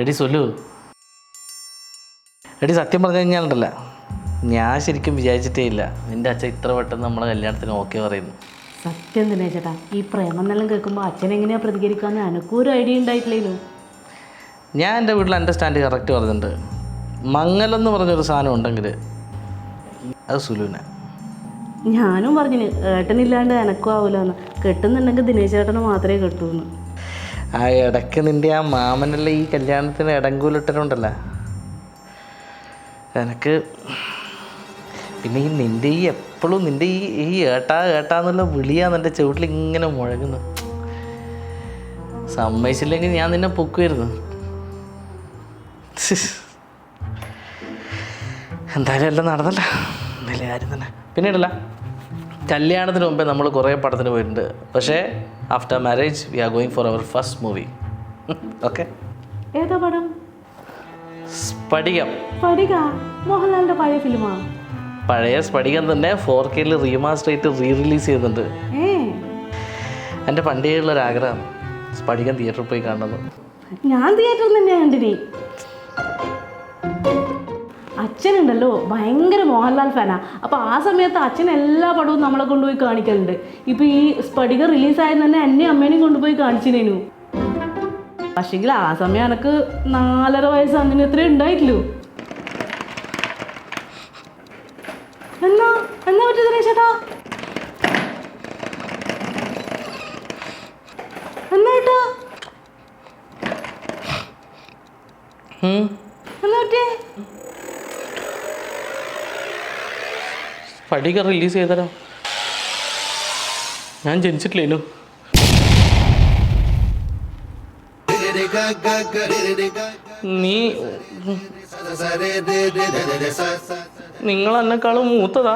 എടി സൊല്ലു. എടി സത്യം പറഞ്ഞു കഴിഞ്ഞാലുണ്ടല്ല ഞാൻ ശരിക്കും വിചാരിച്ചിട്ടേ ഇല്ല. നിന്റെ അച്ഛൻ ഇത്ര പെട്ടെന്ന് നമ്മളെ കല്യാണത്തിന് ഓക്കെ പറയുന്നു. സത്യം തന്നെ ചേട്ടാ. ഈ പ്രേമെന്നെല്ലാം കേൾക്കുമ്പോൾ അച്ഛൻ എങ്ങനെയാ പ്രതികരിക്കാന്ന് എനക്കൊരു ഐഡിയ ഉണ്ടായിട്ടില്ലല്ലോ ഞാൻ എന്റെ വീട്ടിൽ അണ്ടർസ്റ്റാൻഡ് കറക്റ്റ് പറഞ്ഞിട്ടുണ്ട്. മങ്ങലെന്ന് പറഞ്ഞൊരു സാധനം ഉണ്ടെങ്കിൽ അത് സുലുവിനെ. ഞാനും പറഞ്ഞു ഏട്ടനില്ലാണ്ട് എനക്കും ആവൂലെന്ന്. കെട്ടുന്നുണ്ടെങ്കിൽ ദിനേശ് ഏട്ടന് മാത്രമേ കെട്ടൂന്ന്. ആ ഇടയ്ക്ക് നിന്റെ ആ മാമനല്ലേ ഈ കല്യാണത്തിന് ഇടങ്കൂലിട്ടരുണ്ടല്ലോ എനിക്ക് പിന്നെ ഈ നിന്റെ ഈ എപ്പോഴും നിന്റെ ഈ ഈ ഏട്ടാ ഏട്ടാന്നുള്ള വിളിയാണ് എന്റെ ചുവട്ടിൽ ഇങ്ങനെ മുഴങ്ങുന്നു. സമ്മതിച്ചില്ലെങ്കിൽ ഞാൻ നിന്നെ പൊക്കുമായിരുന്നു എന്തായാലും എല്ലാം നടന്നല്ല. വലിയ ആരും തന്നെ. പിന്നീടല്ല. കല്യാണത്തിന് മുമ്പേ നമ്മൾ കുറേ പടത്തിന് പോയിട്ടുണ്ട്. പക്ഷേ after marriage we are going for our first movie okay ഏതാ പടം? സ്പടികം. സ്പടിക? മോഹൻലാലിന്റെ പഴയ ഫിലിമാ? പഴയ സ്പടികം തന്നെ ഫോർ കെയിൽ റീമാസ്റ്റർ റീ റിലീസ് ചെയ്യുന്നുണ്ട്. എന്റെ പണ്ടേ ഉള്ളൊരാഗ്രഹം സ്ഫടികം തിയേറ്ററിൽ പോയി കാണണം ഞാൻ തിയേറ്ററിൽ തന്നെ കണ്ടിനി. അച്ഛനുണ്ടല്ലോ ഭയങ്കര മോഹൻലാൽ ഫാനാ. അപ്പോൾ ആ സമയത്ത് അച്ഛൻ എല്ലാ പടവും നമ്മളെ കൊണ്ടുപോയി കാണിക്കലുണ്ട്. ഇപ്പോൾ ഈ സ്പടിക റിലീസായത് തന്നെ എന്നെ അമ്മേനെയും കൊണ്ടുപോയി കാണിച്ചിനേനു. പക്ഷെങ്കിൽ ആ സമയം എനക്ക് നാലര വയസ്സ് അങ്ങനെ എത്ര ഉണ്ടായിട്ടില്ലു എന്നാ എന്നാ പറ്റി ദിനേശ് ചേട്ടാ എന്നാ ഏട്ടാ ഉം. എന്നാ പറ്റിയേ സ്ഫടികം റിലീസ് ചെയ്തരാ ഞാൻ ജനിച്ചിട്ടില്ലേനു നീ നിങ്ങൾ എന്നെക്കാളും മൂത്തതാ.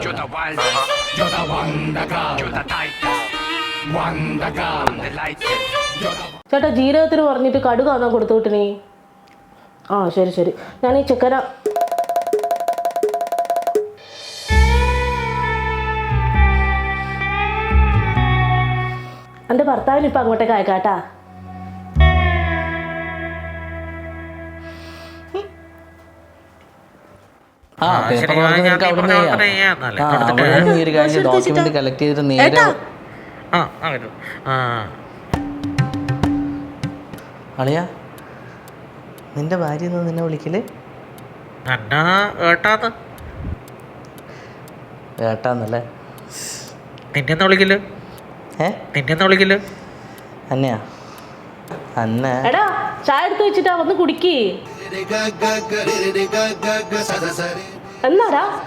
You're the wildest, you're the wonder girl, you're the tightest, wonder girl, the lightest, you're the ചേട്ടാ ജീരകത്തിന് പറഞ്ഞിട്ട് കടുകാന്നാ കൊടുത്തു വിട്ടിനി ആ ശരി ശരി ഞാൻ ഈ ചിക്കന എന്റെ ഭർത്താവിന് ഇപ്പം അങ്ങോട്ടേക്ക് അയക്കാട്ടാ. നിന്ന് നിന്ന് ഡോക്യുമെന്റ് കളക്ട് ചെയ്തിട്ട് നേരെ അളിയാ നിന്റെ ഭാര്യ എന്ന് നിന്നെ വിളിക്കൽ? ഏട്ടാന്നല്ലേ? നിന്നെന്ന് വിളിക്കൽ? നിന്നെന്ന് അന്നയാ? അന്ന. എടാ ചായ എടുത്ത് വെച്ചിട്ടാ വന്ന് കുടിക്ക്. എന്നാടാ?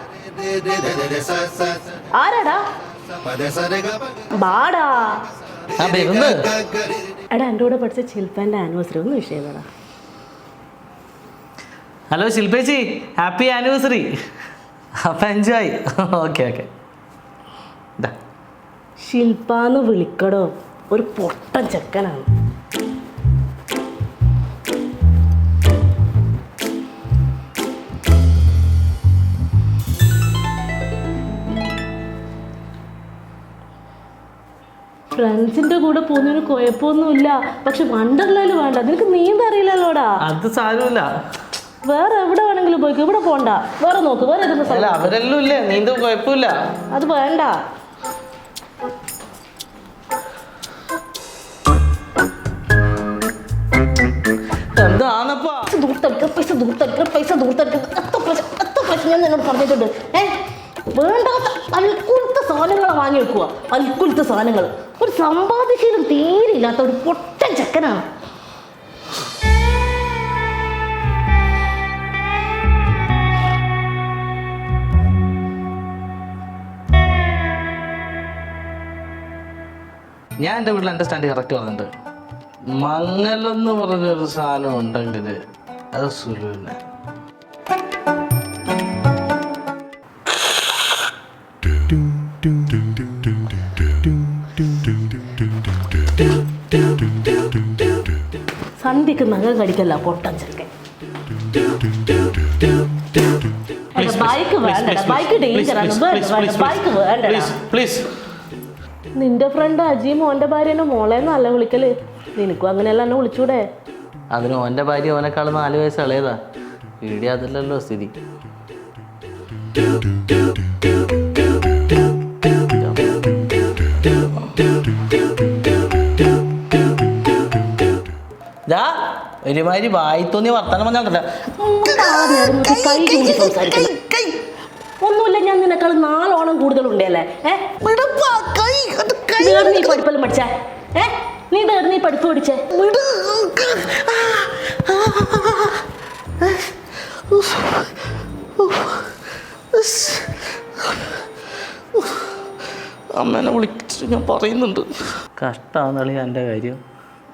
ആരാടാ? ബാടാ. ആ എടാ എന്റെ കൂടെ പഠിച്ച ശില്പന്റെ ആനിവേഴ്സറി. ഒന്ന് വിഷയം ചെയ്തടാ ഹലോ ശില്പേച്ചി. Happy anniversary. അപ്പം എൻജോയ് ഓക്കെ ഓക്കെ. ശില്പാന്ന് വിളിക്കടോ. ഒരു പൊട്ടൻ ചെക്കനാണ്. ഫ്രണ്ട്സിന്റെ കൂടെ പോകുന്നതിന് കുഴപ്പമൊന്നുമില്ല. പക്ഷെ വണ്ടർലയിൽ വേണ്ട. നിനക്ക് നീന്തറിയില്ലല്ലോടാ അത് സാരമില്ല. വേറെ എവിടെ വേണമെങ്കിലും പോയിക്കോ. ഇവിടെ പോണ്ട. വേറെ നോക്ക്. വേറെ ഏതെങ്കിലും അല്ല സ്ഥലം അവരെല്ലാം ഇല്ലേ? നീന്തും കുഴപ്പമില്ല. അത് വേണ്ട. എന്താണപ്പാ പൈസ ദൂർത്തെടുക്കുക പൈസ ദൂർത്തെടുക്കുക പൈസ ദൂർത്തെടുക്കുക എത്ര പൈസ എത്ര പൈസ ഞാൻ നിന്നോട് പറഞ്ഞിട്ടുണ്ട് ഏ? വേണ്ടാത്ത അൽക്കുലത്തെ സാധനങ്ങളെ വാങ്ങി വെക്കുക അൽക്കുലത്തെ സാധനങ്ങൾ. ഒരു സമ്പാദ്യശീലം തീരെ ഇല്ലാത്ത ഒരു പൊട്ടൻ ചക്കനാണ്. ഞാൻ എന്റെ വീട്ടിൽ അണ്ടർസ്റ്റാൻഡ് കറക്റ്റ് പറഞ്ഞിട്ടുണ്ട് മങ്ങലെന്ന് പറഞ്ഞൊരു സാധനം ഉണ്ടെങ്കിൽ അത് സുലുവിനെ. സന്ധ്യക്ക് നഖം കടിക്കല്ല പൊട്ടൻ ചെറുക്കൻ. ബൈക്ക് വേണ്ട ബൈക്ക് വേണ്ട ബൈക്ക് വേണ്ട പ്ലീസ് പ്ലീസ് നിന്റെ ഫ്രണ്ട് അജി മോന്റെ ഭാര്യനെ മോളെ നല്ല വിളിക്കൽ. നിനക്കും അങ്ങനെയല്ല എന്നെ വിളിച്ചൂടെ? അതിന് ഓന്റെ ഭാര്യ ഓനെക്കാൾ നാല് വയസ്സ് ഇളയതാ. ഇവിടെ അതല്ലല്ലോ സ്ഥിതി. ദാ, ഒരുമാതിരി വായി തോന്നിയ വർത്തമാനം സംസാരിക്കണം? ഒന്നുമില്ല ഞാൻ നിനക്കാൾ നാലോണം കൂടുതലുണ്ടല്ലേ? ഏ? പഠിപ്പെല്ലാം പഠിച്ചേ? ഏ? നീ ഇതേട് നീ പഠിപ്പ് പഠിച്ചേ അമ്മേനെ വിളിച്ചിട്ട് ഞാൻ പറയുന്നുണ്ട്. കഷ്ടമാണെന്നളി എന്റെ കാര്യം.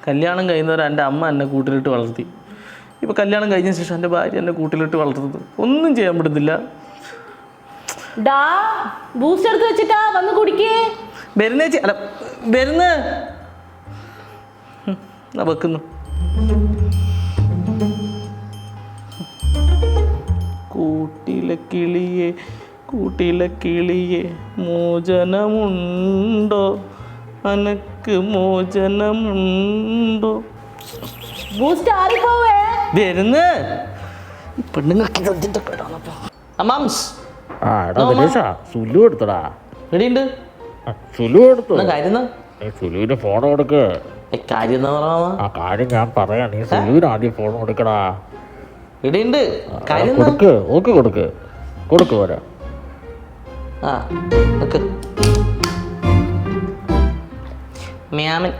കല്യാണം കഴിയുന്നവരെ എന്റെ അമ്മ എന്നെ കൂട്ടിലിട്ട് വളർത്തി. ഇപ്പം കല്യാണം കഴിഞ്ഞ ശേഷം എന്റെ ഭാര്യ എന്നെ കൂട്ടിലിട്ട് വളർത്തുന്നത്. ഒന്നും ചെയ്യാൻ പറ്റുന്നില്ല. ഡാ ബൂസ്റ്റ് എടുത്ത് വെച്ചിട്ടാ വന്ന് കുടിക്കേ. വരുന്നേച്ചി അല്ല വരുന്ന. എന്നാ വെക്കുന്നു. കൂട്ടിലെ കിളിയെ കൂട്ടിലെ കിളിയെ മോചനമുണ്ടോ? അനക്ക് മോചനമുണ്ടോ? വരുന്ന്. പെണ്ണുങ്ങൾക്ക് അമ്മാംസ് ആ എടാ ദിനേശാ സുലു എടുത്തടാ. എടിയുണ്ട് സുലു എടുത്തു. എന്നാ കാര്യം എന്നാ? നീ ഫോൺ കൊടുക്ക് ഏ, കാര്യം എന്താ പറയാ ആ കാര്യം ഞാൻ പറയാം. നീ സുലുവിന് ആദ്യം ഫോൺ കൊടുക്കടാ. ഇടിയുണ്ട് കാര്യം? കൊടുക്ക് ഓക്ക് കൊടുക്ക്. കൊടുക്ക് പോരാ. ആ നിക്ക് മ്യാമൻ.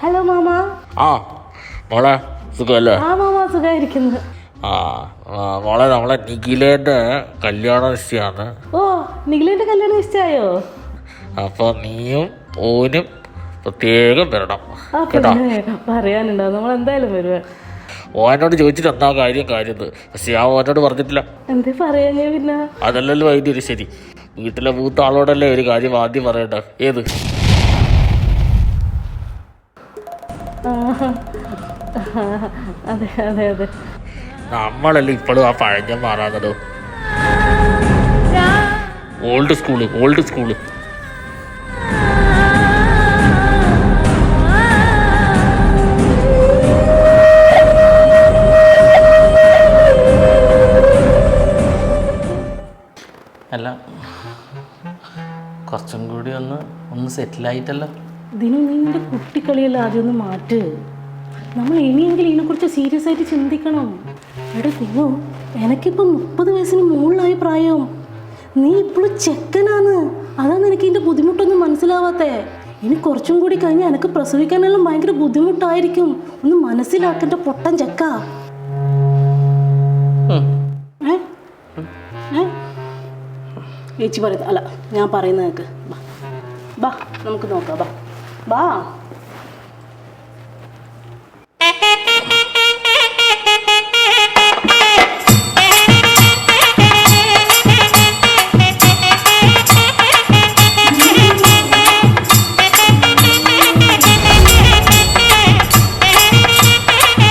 Hello mama. ആ മോളെ സുഖമല്ലേ? ആ മാമ സുഖമായിരിക്കുന്നു. ആ ആ, മോളെ നമ്മളെ നിഖിലേന്റെ കല്യാണം നിശ്ചയമാണ് ഓ നിഖിലിന്റെ കല്യാണം ഇഷ്ടമായോ അപ്പോൾ നീയും ഓനും പ്രത്യേകം വരണം കേട്ടോ? പിന്നെ പറയാനുണ്ടോ നമ്മൾ എന്തായാലും വരുവാ. ഓനോട് ചോദിച്ചിട്ട് എന്താ കാര്യം കാര്യം പക്ഷെ ഞാൻ ഓനോട് പറഞ്ഞിട്ടില്ല. എന്തേ പറയാ പിന്നെ? അതല്ലല്ലോ അതിന്റെ ഒരു ശരി. വീട്ടിലെ മൂത്ത ആളോടല്ലേ ഒരു കാര്യം ആദ്യം പറയണ്ട? ഏത്? ആ, അതെ അതെ അതെ. നമ്മളല്ലേ ഇപ്പോഴും ആ പഴഞ്ഞം മാറാന്നതോ ഓൾഡ് സ്കൂൾ ഓൾഡ് സ്കൂൾ അല്ല കുറച്ചും കൂടി ഒന്ന് ഒന്ന് സെറ്റിലായിട്ടല്ലോ ദിനു നിന്റെ കുട്ടിക്കളിയെല്ലാം ആദ്യം ഒന്ന് മാറ്റ്. നമ്മൾ ഇനിയെങ്കിലും ഇതിനെക്കുറിച്ച് സീരിയസ് ആയിട്ട് ചിന്തിക്കണം. എടാ ദിനു എനക്കിപ്പം മുപ്പത് വയസ്സിന് മുകളിലായി പ്രായം. നീ ഇപ്പോഴും ചെക്കനാണ്. അതാണ് എനിക്ക് ഇതിന്റെ ബുദ്ധിമുട്ടൊന്നും മനസ്സിലാവാത്തേ. ഇനി കുറച്ചും കൂടി കഴിഞ്ഞ് എനിക്ക് പ്രസവിക്കാനെല്ലാം ഭയങ്കര ബുദ്ധിമുട്ടായിരിക്കും. ഒന്ന് മനസ്സിലാക്കേണ്ട പൊട്ടൻ ചെക്ക. ഏച്ചി ചേച്ചി പറയുന്നത് അല്ല ഞാൻ പറയുന്നത് നിനക്ക് ബാ നമുക്ക് നോക്കാം ബാ. ബാ.